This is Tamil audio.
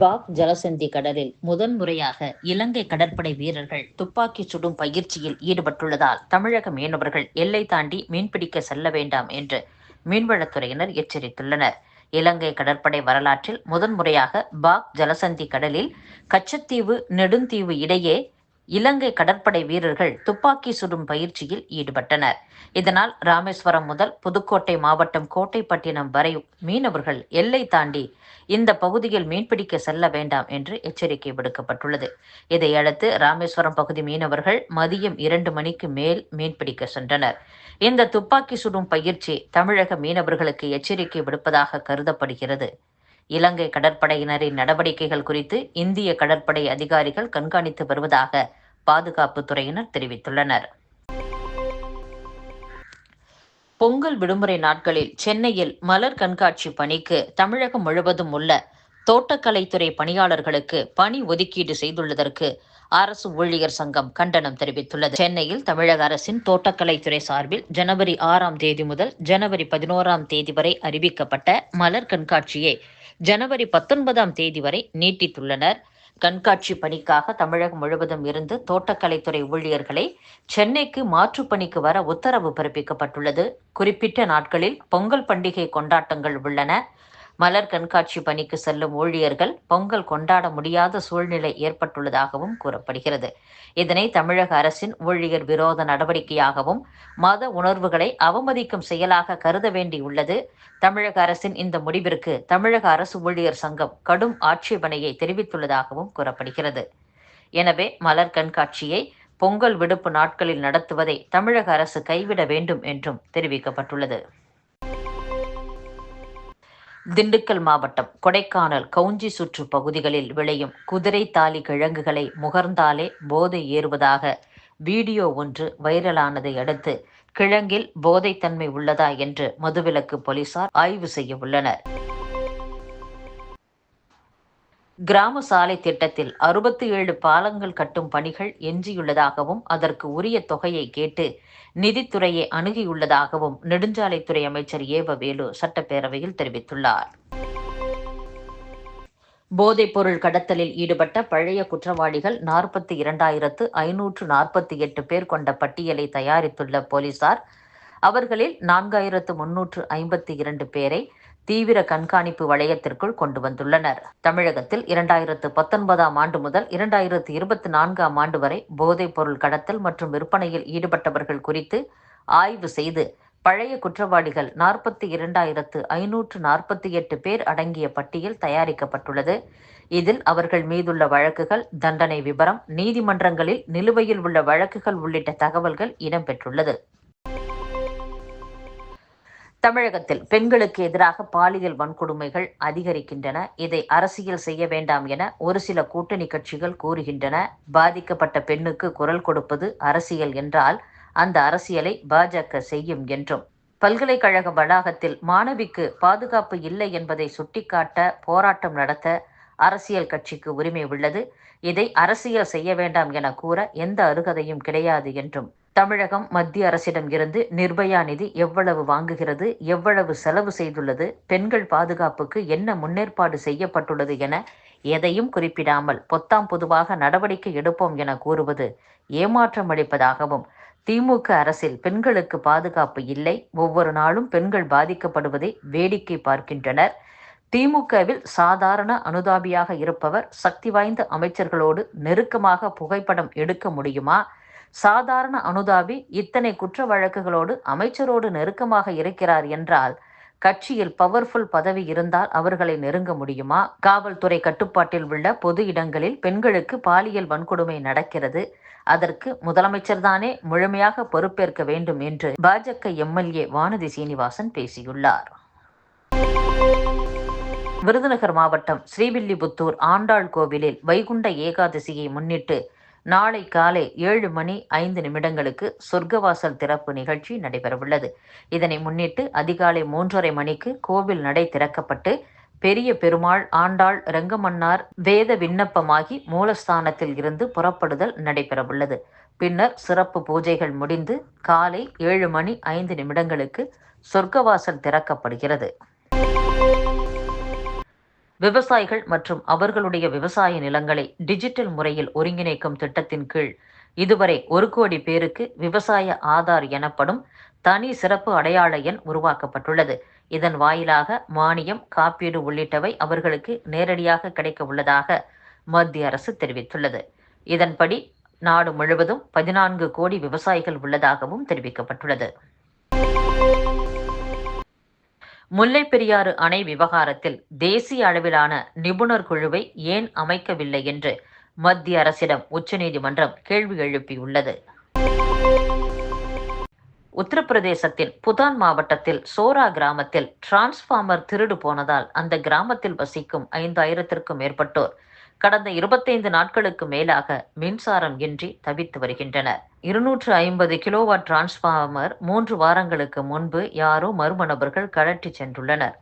பாக் ஜலசந்தி கடலில் முதன்முறையாக இலங்கை கடற்படை வீரர்கள் துப்பாக்கி சுடும் பயிற்சியில் ஈடுபட்டுள்ளதால் தமிழக மீனவர்கள் எல்லை தாண்டி மீன்பிடிக்க செல்ல வேண்டாம் என்று மீன்வளத்துறையினர் எச்சரித்துள்ளனர். இலங்கை கடற்படை வரலாற்றில் முதன்முறையாக பாக் ஜலசந்தி கடலில் கச்சத்தீவு நெடுந்தீவு இடையே இலங்கை கடற்படை வீரர்கள் துப்பாக்கி சுடும் பயிற்சியில் ஈடுபட்டனர். இதனால் ராமேஸ்வரம் முதல் புதுக்கோட்டை மாவட்டம் கோட்டைப்பட்டினம் வரை மீனவர்கள் எல்லை தாண்டி இந்த பகுதியில் மீன்பிடிக்க செல்ல வேண்டாம் என்று எச்சரிக்கை விடுக்கப்பட்டுள்ளது. இதையடுத்து ராமேஸ்வரம் பகுதி மீனவர்கள் மதியம் இரண்டு மணிக்கு மேல் மீன்பிடிக்க சென்றனர். இந்த துப்பாக்கி சுடும் பயிற்சி தமிழக மீனவர்களுக்கு எச்சரிக்கை விடுப்பதாக கருதப்படுகிறது. இலங்கை கடற்படையினரின் நடவடிக்கைகள் குறித்து இந்திய கடற்படை அதிகாரிகள் கண்காணித்து வருவதாக பாதுகாப்பு துறையினர் தெரிவித்துள்ளனர். பொங்கல் விடுமுறை நாட்களில் சென்னையில் மலர் கண்காட்சி பணிக்கு தமிழகம் முழுவதும் உள்ள தோட்டக்கலைத்துறை பணியாளர்களுக்கு பணி ஒதுக்கீடு செய்துள்ளதற்கு அரசு ஊழியர் சங்கம் கண்டனம் தெரிவித்துள்ளது. சென்னையில் தமிழக அரசின் தோட்டக்கலைத்துறை சார்பில் ஜனவரி ஆறாம் தேதி முதல் ஜனவரி பதினோராம் தேதி வரை அறிவிக்கப்பட்ட மலர் கண்காட்சியை ஜனவரி பத்தொன்பதாம் தேதி வரை நீட்டித்துள்ளனர். கண்காட்சி பணிக்காக தமிழகம் முழுவதும் இருந்து தோட்டக்கலைத்துறை ஊழியர்களை சென்னைக்கு மாற்றுப் பணிக்கு வர உத்தரவு பிறப்பிக்கப்பட்டுள்ளது. குறிப்பிட்ட நாட்களில் பொங்கல் பண்டிகை கொண்டாட்டங்கள் உள்ளன. மலர் கண்காட்சி பணிக்கு செல்லும் ஊழியர்கள் பொங்கல் கொண்டாட முடியாத சூழ்நிலை ஏற்பட்டுள்ளதாகவும் கூறப்படுகிறது. இதனை தமிழக அரசின் ஊழியர் விரோத நடவடிக்கையாகவும் மத உணர்வுகளை அவமதிக்கும் செயலாக கருத வேண்டியுள்ளது. தமிழக அரசின் இந்த முடிவிற்கு தமிழக அரசு ஊழியர் சங்கம் கடும் ஆட்சேபனையை தெரிவித்துள்ளதாகவும் கூறப்படுகிறது. எனவே மலர் கண்காட்சியை பொங்கல் விடுப்பு நாட்களில் நடத்துவதை தமிழக அரசு கைவிட வேண்டும் என்றும் தெரிவிக்கப்பட்டுள்ளது. திண்டுக்கல் மாவட்டம் கொடைக்கானல் கவுஞ்சி சுற்று பகுதிகளில் விளையும் குதிரை தாலி கிழங்குகளை முகர்ந்தாலே போதை ஏறுவதாக வீடியோ ஒன்று வைரலானதை அடுத்து கிழங்கில் போதைத்தன்மை உள்ளதா என்று மதுவிலக்கு போலீசார் ஆய்வு செய்ய உள்ளனர். கிராம சாலை திட்டத்தில் அறுபத்தி ஏழு பாலங்கள் கட்டும் பணிகள் எஞ்சியுள்ளதாகவும் அதற்கு உரிய தொகையை கேட்டு நிதித்துறையை அணுகியுள்ளதாகவும் நெடுஞ்சாலைத்துறை அமைச்சர் ஏவ வேலு சட்டப்பேரவையில் தெரிவித்துள்ளார். போதைப்பொருள் கடத்தலில் ஈடுபட்ட பழைய குற்றவாளிகள் நாற்பத்தி இரண்டாயிரத்து ஐநூற்று நாற்பத்தி எட்டு பேர் கொண்ட பட்டியலை தயாரித்துள்ள போலீசார் அவர்களில் நான்காயிரத்து முன்னூற்று ஐம்பத்தி இரண்டு பேரை தீவிர கண்காணிப்பு வளையத்திற்குள் கொண்டு வந்துள்ளனர். தமிழகத்தில் இரண்டாயிரத்து பத்தொன்பதாம் ஆண்டு முதல் இரண்டாயிரத்து இருபத்தி நான்காம் ஆண்டு வரை போதைப் பொருள் கடத்தல் மற்றும் விற்பனையில் ஈடுபட்டவர்கள் குறித்து ஆய்வு செய்து பழைய குற்றவாளிகள் நாற்பத்தி இரண்டாயிரத்து ஐநூற்று நாற்பத்தி எட்டு பேர் அடங்கிய பட்டியல் தயாரிக்கப்பட்டுள்ளது. இதில் அவர்கள் மீதுள்ள வழக்குகள் தண்டனை விபரம் நீதிமன்றங்களில் நிலுவையில் உள்ள வழக்குகள் உள்ளிட்ட தகவல்கள் இடம்பெற்றுள்ளது. தமிழகத்தில் பெண்களுக்கு எதிராக பாலியல் வன்கொடுமைகள் அதிகரிக்கின்றன. இதை அரசியல் செய்ய வேண்டாம் என ஒரு சில கூட்டணி கட்சிகள் கூறுகின்றன. பாதிக்கப்பட்ட பெண்ணுக்கு குரல் கொடுப்பது அரசியல் என்றால் அந்த அரசியலை பாஜக செய்யும் என்றும். பல்கலைக்கழக வளாகத்தில் மாணவிக்கு பாதுகாப்பு இல்லை என்பதை சுட்டிக்காட்ட போராட்டம் நடத்த அரசியல் கட்சிக்கு உரிமை உள்ளது. இதை அரசியல் செய்ய வேண்டாம் என கூற எந்த அருகதையும் கிடையாது என்றும் தமிழகம் மத்திய அரசிடம் இருந்து நிர்பயா நிதி எவ்வளவு வாங்குகிறது எவ்வளவு செலவு செய்துள்ளது பெண்கள் பாதுகாப்புக்கு என்ன முன்னேற்பாடு செய்யப்பட்டுள்ளது என எதையும் குறிப்பிடாமல் பொத்தாம் பொதுவாக நடவடிக்கை எடுப்போம் என கூறுவது ஏமாற்றம் அளிப்பதாகவும் திமுக அரசில் பெண்களுக்கு பாதுகாப்பு இல்லை ஒவ்வொரு நாளும் பெண்கள் பாதிக்கப்படுவதை வேடிக்கை பார்க்கின்றனர். திமுகவில் சாதாரண அனுதாபியாக இருப்பவர் சக்தி வாய்ந்த அமைச்சர்களோடு நெருக்கமாக புகைப்படம் எடுக்க முடியுமா? சாதாரண அனுதாபி இத்தனை குற்ற வழக்குகளோடு அமைச்சரோடு நெருக்கமாக இருக்கிறார் என்றால் கட்சியில் பவர்ஃபுல் பதவி இருந்தால் அவர்களை நெருங்க முடியுமா? காவல்துறை கட்டுப்பாட்டில் உள்ள பொது இடங்களில் பெண்களுக்கு பாலியல் வன்கொடுமை நடக்கிறது. அதற்கு முதலமைச்சர் தானே முழுமையாக பொறுப்பேற்க வேண்டும் என்று பாஜக எம்எல்ஏ வானதி சீனிவாசன் பேசியுள்ளார். விருதுநகர் மாவட்டம் ஸ்ரீவில்லிபுத்தூர் ஆண்டாள் கோவிலில் வைகுண்ட ஏகாதசியை முன்னிட்டு நாளை காலை ஏழு மணி ஐந்து நிமிடங்களுக்கு சொர்க்கவாசல் திறப்பு நிகழ்ச்சி நடைபெறவுள்ளது. இதனை முன்னிட்டு அதிகாலை மூன்றரை மணிக்கு கோவில் நடை திறக்கப்பட்டு பெரிய பெருமாள் ஆண்டாள் ரெங்கமன்னார் வேத விண்ணப்பமாகி மூலஸ்தானத்தில் இருந்து புறப்படுதல் நடைபெறவுள்ளது. பின்னர் சிறப்பு பூஜைகள் முடிந்து காலை ஏழு மணி ஐந்து நிமிடங்களுக்கு சொர்க்கவாசல் திறக்கப்படுகிறது. விவசாயிகள் மற்றும் அவர்களுடைய விவசாய நிலங்களை டிஜிட்டல் முறையில் ஒருங்கிணைக்கும் திட்டத்தின் கீழ் இதுவரை ஒரு கோடி பேருக்கு விவசாய ஆதார் எனப்படும் தனி சிறப்பு அடையாள எண் உருவாக்கப்பட்டுள்ளது. இதன் வாயிலாக மானியம் காப்பீடு உள்ளிட்டவை அவர்களுக்கு நேரடியாக கிடைக்க உள்ளதாக மத்திய அரசு தெரிவித்துள்ளது. இதன்படி நாடு முழுவதும் பதினான்கு கோடி விவசாயிகள் உள்ளதாகவும் தெரிவிக்கப்பட்டுள்ளது. முல்லை பெரியாறு அணை விவகாரத்தில் தேசிய அளவிலான நிபுணர் குழுவை ஏன் அமைக்கவில்லை என்று மத்திய அரசிடம் உச்சநீதிமன்றம் கேள்வி எழுப்பியுள்ளது. உத்தரப்பிரதேசத்தின் புதான் மாவட்டத்தில் சோரா கிராமத்தில் டிரான்ஸ்பார்மர் திருடு போனதால் அந்த கிராமத்தில் வசிக்கும் ஐந்தாயிரத்திற்கும் மேற்பட்டோர் கடந்த இருபத்தைந்து நாட்களுக்கு மேலாக மின்சாரம் இன்றி தவித்து வருகின்றனர். இருநூற்று ஐம்பது கிலோவாட் டிரான்ஸ்பார்மர் மூன்று வாரங்களுக்கு முன்பு யாரோ மர்ம நபர்கள் கழற்றி சென்றுள்ளனர்.